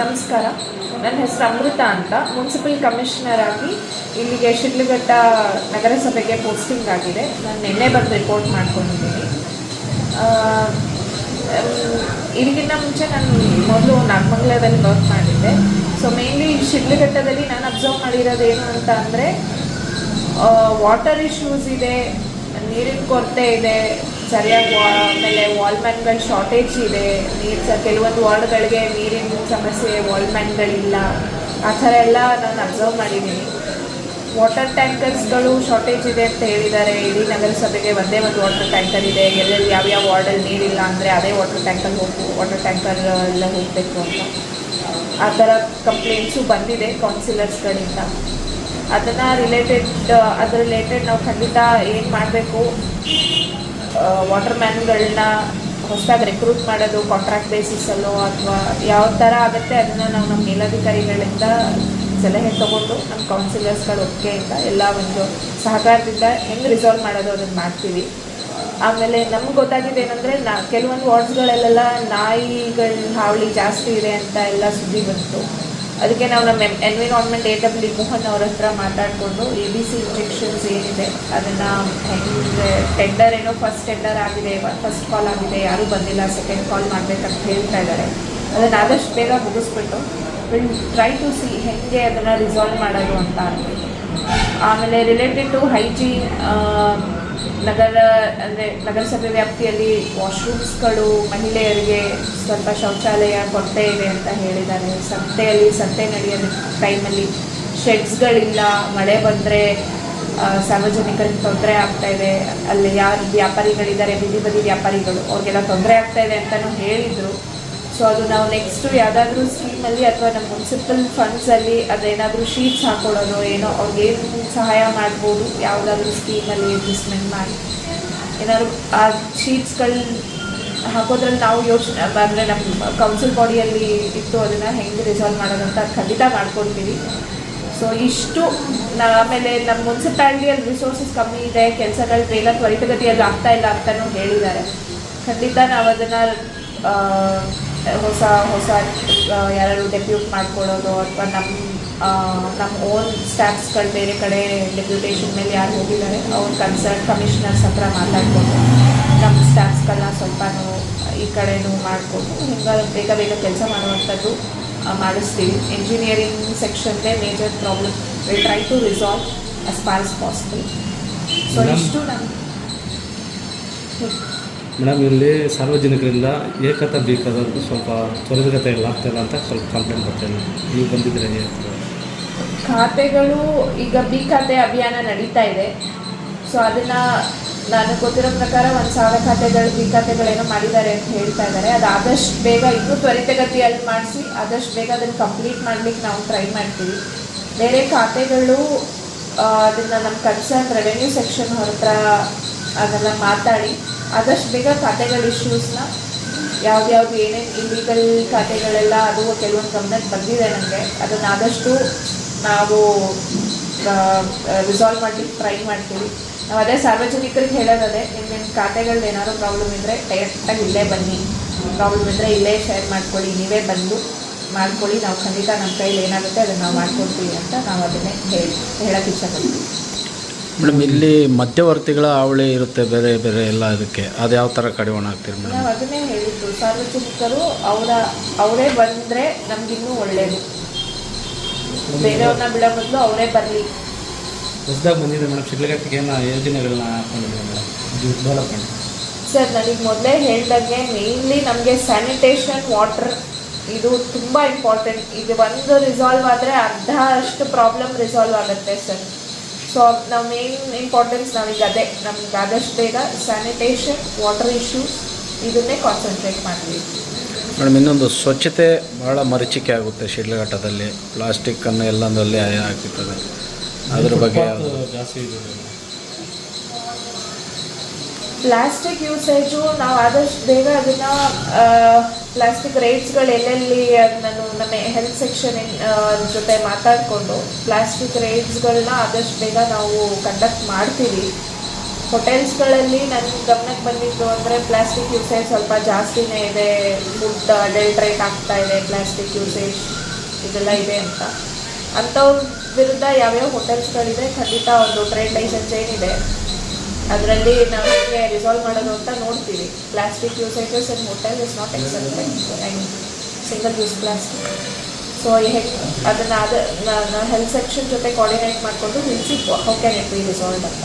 ನಮಸ್ಕಾರ. ನನ್ನ ಹೆಸರು ಅಮೃತ ಅಂತ. ಮುನ್ಸಿಪಲ್ ಕಮಿಷನರ್ ಆಗಿ ಇಲ್ಲಿಗೆ ಶಿಡ್ಲಘಟ್ಟ ನಗರಸಭೆಗೆ ಪೋಸ್ಟಿಂಗ್ ಆಗಿದೆ. ನಾನು ನಿನ್ನೆ ಬಂದು ರಿಪೋರ್ಟ್ ಮಾಡ್ಕೊಂಡಿದ್ದೀನಿ. ಇದಕ್ಕಿಂತ ಮುಂಚೆ ನಾನು ಮೊದಲು ನಾಗಮಂಗ್ಲದಲ್ಲಿ ವರ್ಕ್ ಮಾಡಿದ್ದೆ. ಸೊ ಮೇನ್ಲಿ ಶಿಡ್ಲಘಟ್ಟದಲ್ಲಿ ನಾನು ಅಬ್ಸರ್ವ್ ಮಾಡಿರೋದು ಏನು ಅಂತ ಅಂದರೆ ವಾಟರ್ ಇಶ್ಯೂಸ್ ಇದೆ, ನೀರಿನ ಕೊರತೆ ಇದೆ ಸರಿಯಾಗಿ ಆಮೇಲೆ ವಾಲ್ಮ್ಯಾನ್ಗಳ ಶಾರ್ಟೇಜ್ ಇದೆ. ನೀರು ಸ ಕೆಲವೊಂದು ವಾರ್ಡ್ಗಳಿಗೆ ನೀರಿನ ಸಮಸ್ಯೆ ವಾಲ್ಮ್ಯಾನ್ಗಳಿಲ್ಲ ಆ ಥರ ಎಲ್ಲ ನಾನು ಅಬ್ಸರ್ವ್ ಮಾಡಿದ್ದೀನಿ ವಾಟರ್ ಟ್ಯಾಂಕರ್ಸ್ಗಳು ಶಾರ್ಟೇಜ್ ಇದೆ ಅಂತ ಹೇಳಿದ್ದಾರೆ. ಇಡೀ ನಗರಸಭೆಗೆ ಒಂದೇ ಒಂದು ವಾಟರ್ ಟ್ಯಾಂಕರ್ ಇದೆ. ಎಲ್ಲೆಲ್ಲಿ ಯಾವ್ಯಾವ ವಾರ್ಡಲ್ಲಿ ನೀರಿಲ್ಲ ಅಂದರೆ ಅದೇ ವಾಟರ್ ಟ್ಯಾಂಕರ್ ಹೋಗು ವಾಟರ್ ಟ್ಯಾಂಕರ್ ಎಲ್ಲ ಹೋಗಬೇಕು ಅಂತ. ಆ ಥರ ಕಂಪ್ಲೇಂಟ್ಸು ಬಂದಿದೆ ಕೌನ್ಸಿಲರ್ಸ್ಗಳಿಂದ ಅದನ್ನು ರಿಲೇಟೆಡ್ ಅದ್ರ ರಿಲೇಟೆಡ್ ನಾವು ಖಂಡಿತ ಏನು ಮಾಡಬೇಕು? ವಾಟರ್ ಮ್ಯಾನ್ಗಳನ್ನ ಹೊಸದಾಗಿ ರೆಕ್ರೂಟ್ ಮಾಡೋದು ಕಾಂಟ್ರಾಕ್ಟ್ ಬೇಸಿಸಲ್ಲೋ ಅಥವಾ ಯಾವ ಥರ ಆಗುತ್ತೆ ಅದನ್ನು ನಾವು ನಮ್ಮ ಮೇಲಾಧಿಕಾರಿಗಳಿಂದ ಸಲಹೆ ತೊಗೊಂಡು ನಮ್ಮ ಕೌನ್ಸಿಲರ್ಸ್ಗಳ ಒಪ್ಪಿಗೆಯಿಂದ ಎಲ್ಲ ಒಂದು ಸಹಕಾರದಿಂದ ಹೆಂಗೆ ರಿಸಾಲ್ವ್ ಮಾಡೋದು ಅದನ್ನು ಮಾಡ್ತೀವಿ. ಆಮೇಲೆ ನಮ್ಗೆ ಗೊತ್ತಾಗಿದೆ ಏನಂದರೆ, ನಾ ಕೆಲವೊಂದು ವಾರ್ಡ್ಸ್ಗಳಲ್ಲೆಲ್ಲ ನಾಯಿಗಳ ಹಾವಳಿ ಜಾಸ್ತಿ ಇದೆ ಅಂತ ಎಲ್ಲ ಸುದ್ದಿ ಬಂತು. ಅದಕ್ಕೆ ನಾವು ನಮ್ಮ ಎನ್ವಿರಾನ್ಮೆಂಟ್ ಎ ಡಬ್ಲ್ಯೂ ಮೋಹನ್ ಅವ್ರ ಹತ್ರ ಮಾತಾಡಿಕೊಂಡು ಎ ಬಿ ಸಿ ಇನ್ಫೆಕ್ಷನ್ಸ್ ಏನಿದೆ, ಅದನ್ನು ಹೆಂಗೆ ಟೆಂಡರ್ ಏನೋ ಫಸ್ಟ್ ಟೆಂಡರ್ ಆಗಿದೆ ಫಸ್ಟ್ ಕಾಲ್ ಆಗಿದೆ, ಯಾರೂ ಬಂದಿಲ್ಲ ಸೆಕೆಂಡ್ ಕಾಲ್ ಮಾಡಬೇಕಂತ ಹೇಳ್ತಾ ಇದ್ದಾರೆ. ಅದನ್ನು ಆದಷ್ಟು ಬೇಗ ಮುಗಿಸ್ಬಿಟ್ಟು ವಿಲ್ ಟ್ರೈ ಟು ಸಿ ಹೇಗೆ ಅದನ್ನು ರಿಸಾಲ್ವ್ ಮಾಡೋದು ಅಂತ. ಆಮೇಲೆ ರಿಲೇಟೆಡ್ ಟು ಹೈಜೀನ್ ನಗರ, ಅಂದರೆ ನಗರಸಭೆ ವ್ಯಾಪ್ತಿಯಲ್ಲಿ ವಾಶ್ರೂಮ್ಸ್ಗಳು ಮಹಿಳೆಯರಿಗೆ ಸ್ವಲ್ಪ ಶೌಚಾಲಯ ಕೊರತೆ ಇದೆ ಅಂತ ಹೇಳಿದ್ದಾರೆ. ಸಂತೆಯಲ್ಲಿ ಸಂತೆ ನಡೆಯೋದು ಟೈಮಲ್ಲಿ ಶೆಡ್ಸ್ಗಳಿಲ್ಲ ಮಳೆ ಬಂದರೆ ಸಾರ್ವಜನಿಕರಿಗೆ ತೊಂದರೆ ಆಗ್ತಾ ಇದೆ. ಅಲ್ಲಿ ಯಾರು ವ್ಯಾಪಾರಿಗಳಿದ್ದಾರೆ ಬೀದಿ ಬದಿ ವ್ಯಾಪಾರಿಗಳು, ಅವ್ರಿಗೆಲ್ಲ ತೊಂದರೆ ಆಗ್ತಾ ಇದೆ ಅಂತಲೂ ಹೇಳಿದರು. ಸೊ ಅದು ನಾವು ನೆಕ್ಸ್ಟು ಯಾವುದಾದ್ರೂ ಸ್ಕೀಮಲ್ಲಿ ಅಥವಾ ನಮ್ಮ ಮುನ್ಸಿಪಲ್ ಫಂಡ್ಸಲ್ಲಿ ಅದೇನಾದರೂ ಶೀಟ್ಸ್ ಹಾಕೊಳ್ಳೋದು, ಏನೋ ಅವ್ರಿಗೇನು ಸಹಾಯ ಮಾಡ್ಬೋದು, ಯಾವುದಾದ್ರೂ ಸ್ಕೀಮಲ್ಲಿ ಅಡ್ಜಸ್ಟ್ಮೆಂಟ್ ಮಾಡಿ. ಏನಾದ್ರು ಆ ಶೀಟ್ಸ್ಗಳು ಹಾಕೋದ್ರಲ್ಲಿ ನಾವು ಯೋಚನೆ, ಅಂದರೆ ನಮ್ಮ ಕೌನ್ಸಿಲ್ ಬಾಡಿಯಲ್ಲಿ ಇತ್ತು ಅದನ್ನು ಹೆಂಗೆ ರಿಸಾಲ್ವ್ ಮಾಡೋದು ಖಂಡಿತ ಮಾಡ್ಕೊಳ್ತೀವಿ. ಸೊ ಇಷ್ಟು ಆಮೇಲೆ ನಮ್ಮ ಮುನ್ಸಿಪಾಲ್ಟಿಯಲ್ಲಿ ರಿಸೋರ್ಸಸ್ ಕಮ್ಮಿ ಇದೆ, ಕೆಲಸಗಳು ಬೇಗ ತ್ವರಿತಗತಿಯಲ್ಲಿ ಆಗ್ತಾ ಇಲ್ಲ ಅಂತಲೂ ಹೇಳಿದ್ದಾರೆ. ಖಂಡಿತ ನಾವು ಅದನ್ನು ಹೊಸ ಹೊಸ ಯಾರು ಡೆಪ್ಯೂಟ್ ಮಾಡ್ಕೊಳ್ಳೋದು ಅಥವಾ ನಮ್ಮ ನಮ್ಮ ಓನ್ ಸ್ಟಾಫ್ಸ್ಗಳು ಬೇರೆ ಕಡೆ ಡೆಪ್ಯೂಟೇಷನ್ ಮೇಲೆ ಯಾರು ಹೋಗಿದ್ದಾರೆ ಅವ್ರ ಕನ್ಸರ್ನ್ ಕಮಿಷನರ್ಸ್ ಹತ್ರ ಮಾತಾಡಿಕೊಂಡು ನಮ್ಮ ಸ್ಟಾಫ್ಸ್ಗಳನ್ನ ಸ್ವಲ್ಪನೂ ಈ ಕಡೆನೂ ಮಾಡಿಕೊಂಡು ಹಿಂಗೆ ಬೇಗ ಬೇಗ ಕೆಲಸ ಮಾಡುವಂಥದ್ದು ಮಾಡಿಸ್ತೀವಿ engineering ಸೆಕ್ಷನ್ದೇ major problem we try to resolve as far as possible so. ಇಷ್ಟು ನಮ್ಮ ಮೇಡಮ್, ಇಲ್ಲಿ ಸಾರ್ವಜನಿಕರಿಂದ ಏಕತಾ ಬೇಕಾದದ್ದು ಸ್ವಲ್ಪ ತ್ವರಿತಗತೆ ಆಗ್ತಾಯಿಲ್ಲ ಅಂತ ಸ್ವಲ್ಪ ಕಂಪ್ಲೇಂಟ್ ಬರ್ತೇನೆ. ನೀವು ಬಂದಿದ್ರೆ ಖಾತೆಗಳು, ಈಗ ಬಿ ಖಾತೆ ಅಭಿಯಾನ ನಡೀತಾ ಇದೆ. ಸೊ ಅದನ್ನು ನಾನು ಗೊತ್ತಿರೋ ಪ್ರಕಾರ ಒಂದು ಸಾವಿರ ಖಾತೆಗಳು ಬಿ ಖಾತೆಗಳೇನೋ ಮಾಡಿದ್ದಾರೆ ಅಂತ ಹೇಳ್ತಾ ಇದ್ದಾರೆ. ಅದು ಆದಷ್ಟು ಬೇಗ ಇನ್ನೂ ತ್ವರಿತಗತಿಯಲ್ಲಿ ಮಾಡಿಸಿ, ಆದಷ್ಟು ಬೇಗ ಅದನ್ನು ಕಂಪ್ಲೀಟ್ ಮಾಡಲಿಕ್ಕೆ ನಾವು ಟ್ರೈ ಮಾಡ್ತೀವಿ. ಬೇರೆ ಖಾತೆಗಳು ಅದನ್ನು ನಮ್ಮ ಕನ್ಸರ್ನ್ ರೆವೆನ್ಯೂ ಸೆಕ್ಷನ್ ಹೊರತ್ರ ಅದೆಲ್ಲ ಮಾತಾಡಿ ಆದಷ್ಟು ಬೇಗ ಖಾತೆಗಳ ಇಶ್ಯೂಸ್ನ ಯಾವ್ದ್ಯಾವ್ದು ಏನೇನು ಇಲ್ಲಿಗಲ್ ಖಾತೆಗಳೆಲ್ಲ ಅದು ಕೆಲವೊಂದು ಗಮನಕ್ಕೆ ಬಂದಿದೆ ನನಗೆ ಅದನ್ನು ಆದಷ್ಟು ನಾವು ರಿಸಾಲ್ವ್ ಮಾಡಲಿಕ್ಕೆ ಟ್ರೈ ಮಾಡ್ತೀವಿ. ನಾವು ಅದೇ ಸಾರ್ವಜನಿಕರಿಗೆ ಹೇಳೋದದೇ ನಿಮ್ಮ ನಿಮ್ಮ ಖಾತೆಗಳ್ದು ಏನಾದ್ರು ಪ್ರಾಬ್ಲಮ್ ಇದ್ದರೆ ಡೈರೆಕ್ಟಾಗಿ ಇಲ್ಲೇ ಬನ್ನಿ. ಪ್ರಾಬ್ಲಮ್ ಇದ್ದರೆ ಇಲ್ಲೇ ಶೇರ್ ಮಾಡ್ಕೊಳ್ಳಿ, ನೀವೇ ಬಂದು ಮಾಡ್ಕೊಳ್ಳಿ. ನಾವು ಖಂಡಿತ ನಮ್ಮ ಕೈಲಿ ಏನಾಗುತ್ತೆ ಅದನ್ನು ನಾವು ಮಾಡ್ಕೊಡ್ತೀವಿ ಅಂತ ನಾವು ಅದನ್ನೇ ಹೇಳಿ ಹೇಳೋಕ್ಕೆ ಇಷ್ಟಪಡ್ತೀವಿ ಮೇಡಮ್ ಇಲ್ಲಿ ಮಧ್ಯವರ್ತಿಗಳ ಅವಳಿ ಇರುತ್ತೆ ಬೇರೆ ಬೇರೆ ಎಲ್ಲ ಇದಕ್ಕೆ. ಅದು ಯಾವ ಥರ ಕಡಿವಾಣ ಆಗ್ತೀರಿ ಮೇಡಮ್? ನಾವು ಅದನ್ನೇ ಹೇಳಿದ್ದು ಸಾರ್ವಜನಿಕರು ಅವರ ಅವರೇ ಬಂದರೆ ನಮಗಿನ್ನೂ ಒಳ್ಳೆಯದು ಬೇರೆಯವ್ರನ್ನ ಬಿಡೋ ಬದಲು ಅವರೇ ಬರಲಿ. ಹೊಸದಾಗಿ ಬಂದಿದೆ ಮೇಡಮ್ ಚಿಕ್ಕಗಟ್ಟಿಗೆ ಏನೋ ಯೋಜನೆಗಳನ್ನ ಹಾಕೊಂಡಿದ್ದೀವಿ ಮೇಡಮ್? ಡೆವಲಪ್ಮೆಂಟ್. ಸರ್ ನನಗೆ ಮೊದಲೇ ಹೇಳ್ದಂಗೆ ಮೇಯ್ನ್ಲಿ ನಮಗೆ ಸ್ಯಾನಿಟೇಷನ್ ವಾಟರ್ ಇದು ತುಂಬ ಇಂಪಾರ್ಟೆಂಟ್ ಇದು ಒಂದು ರಿಸಾಲ್ವ್ ಆದರೆ ಅರ್ಧ ಅಷ್ಟು ಪ್ರಾಬ್ಲಮ್ ರಿಸಾಲ್ವ್ ಆಗುತ್ತೆ ಸರ್. ಸೊ ನಾವು ಮೇನ್ ಇಂಪಾರ್ಟೆನ್ಸ್ ನಾವೀಗ ಅದೇ ನಮ್ಗೆ ಆದಷ್ಟು ಬೇಗ ಸ್ಯಾನಿಟೇಷನ್ ವಾಟರ್ ಇಶ್ಯೂಸ್ ಇದನ್ನೇ ಕಾನ್ಸಂಟ್ರೇಟ್ ಮಾಡ್ತೀವಿ. ಮೇಡಮ್ ಇನ್ನೊಂದು ಸ್ವಚ್ಛತೆ ಭಾಳ ಮರೀಚಿಕೆ ಆಗುತ್ತೆ ಶಿಡ್ಲಘಟ್ಟದಲ್ಲಿ ಪ್ಲಾಸ್ಟಿಕ್ಕನ್ನು ಎಲ್ಲಂದಲ್ಲಿ ಹಾಕಿರ್ತದೆ ಅದ್ರ ಬಗ್ಗೆ ಜಾಸ್ತಿ ಇದೆ. ಪ್ಲಾಸ್ಟಿಕ್ ಯೂಸೇಜು ನಾವು ಆದಷ್ಟು ಬೇಗ ಅದನ್ನು ಪ್ಲಾಸ್ಟಿಕ್ ರೇಟ್ಸ್ಗಳು ಎಲ್ಲೆಲ್ಲಿ ನಾನು ನಮ್ಮ ಹೆಲ್ತ್ ಸೆಕ್ಷನ್ ಜೊತೆ ಮಾತಾಡಿಕೊಂಡು ಪ್ಲಾಸ್ಟಿಕ್ ರೇಟ್ಸ್ಗಳನ್ನ ಆದಷ್ಟು ಬೇಗ ನಾವು ಕಂಡಕ್ಟ್ ಮಾಡ್ತೀವಿ. ಹೋಟೆಲ್ಸ್ಗಳಲ್ಲಿ ನನ್ನ ಗಮನಕ್ಕೆ ಬಂದಿದ್ದು ಅಂದರೆ ಪ್ಲಾಸ್ಟಿಕ್ ಯೂಸೇಜ್ ಸ್ವಲ್ಪ ಜಾಸ್ತಿನೇ ಇದೆ. ಫುಡ್ ಅಡಲ್ಟ್ರೇಟ್ ಆಗ್ತಾ ಇದೆ ಪ್ಲಾಸ್ಟಿಕ್ ಯೂಸೇಜ್ ಇದೆಲ್ಲ ಇದೆ ಅಂತ. ಅಂಥವ್ರ ವಿರುದ್ಧ ಯಾವ್ಯಾವ ಹೋಟೆಲ್ಸ್ಗಳಿದೆ ಖಂಡಿತ ಒಂದು ಟ್ರೇಡ್ ಲೈಸೆನ್ಸ್ ಏನಿದೆ. ಅದರಲ್ಲಿ ನಾವು ಹೇಗೆ ರಿಸಾಲ್ವ್ ಮಾಡೋದು ಅಂತ ನೋಡ್ತೀವಿ. Plastic usages in hotel is not accepted mean single use plastic so ಅದನ್ನು, ಅದು ಹೆಲ್ತ್ ಸೆಕ್ಷನ್ ಜೊತೆ ಕೋಆರ್ಡಿನೇಟ್ ಮಾಡಿಕೊಂಡು ನಿಲ್ಲಿಸಿ how can it be resolve ಅಂತ.